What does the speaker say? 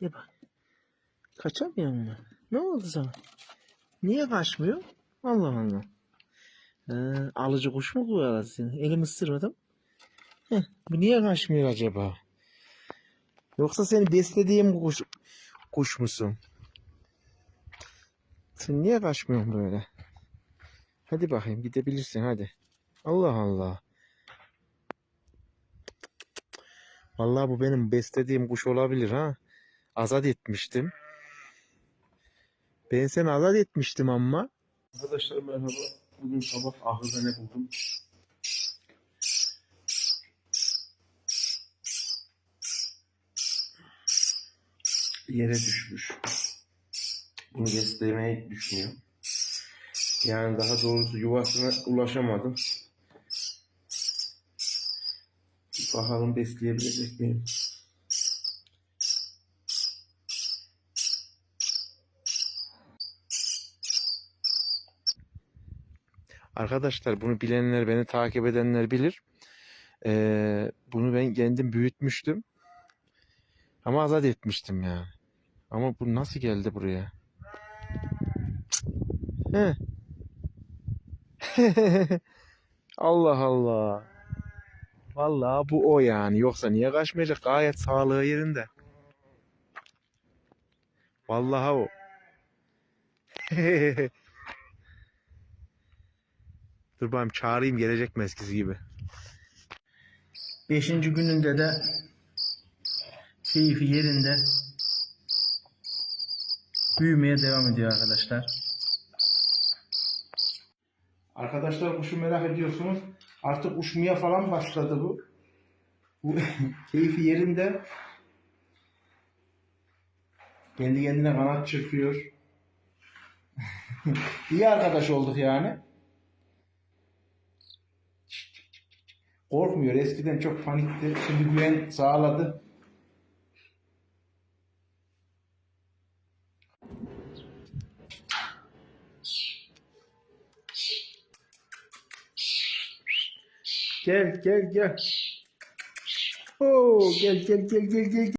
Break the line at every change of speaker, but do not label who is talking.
De bak. Kaçamıyor mu? Ne oldu sana? Niye kaçmıyor? Allah Allah. Ee, alıcı kuş mu kovaladı seni? Elimi ısırmadım. Heh, bu niye kaçmıyor acaba? Yoksa seni beslediğim kuş, kuş musun? Sen niye kaçmıyorsun böyle? Hadi bakayım gidebilirsin hadi. Allah Allah. Vallahi bu benim beslediğim kuş olabilir ha. Azat etmiştim. Ben seni azat etmiştim ama. Arkadaşlar merhaba. Bugün sabah ahırda ne buldum? Yere düşmüş. Bunu beslemeyi düşünüyorum. Yani daha doğrusu yuvasına ulaşamadım. Bakalım besleyebilecek miyim? Arkadaşlar bunu bilenler, beni takip edenler bilir. Ee, bunu ben kendim büyütmüştüm. Ama azat etmiştim ya. Ama bu nasıl geldi buraya? Allah Allah. Vallahi bu o yani. Yoksa niye kaçmayacak? Gayet sağlığı yerinde. Vallahi o. Dur bakayım çağırayım gelecek mi eskisi gibi. Beşinci gününde de keyfi yerinde büyümeye devam ediyor arkadaşlar. Arkadaşlar kuşu merak ediyorsunuz. Artık uçmaya falan başladı bu. Bu keyfi yerinde. Kendi kendine kanat çırpıyor. İyi arkadaş olduk yani. Korkmuyor. Eskiden çok panikti. Şimdi güven sağladı. Gel gel gel. Oo, gel gel gel gel gel.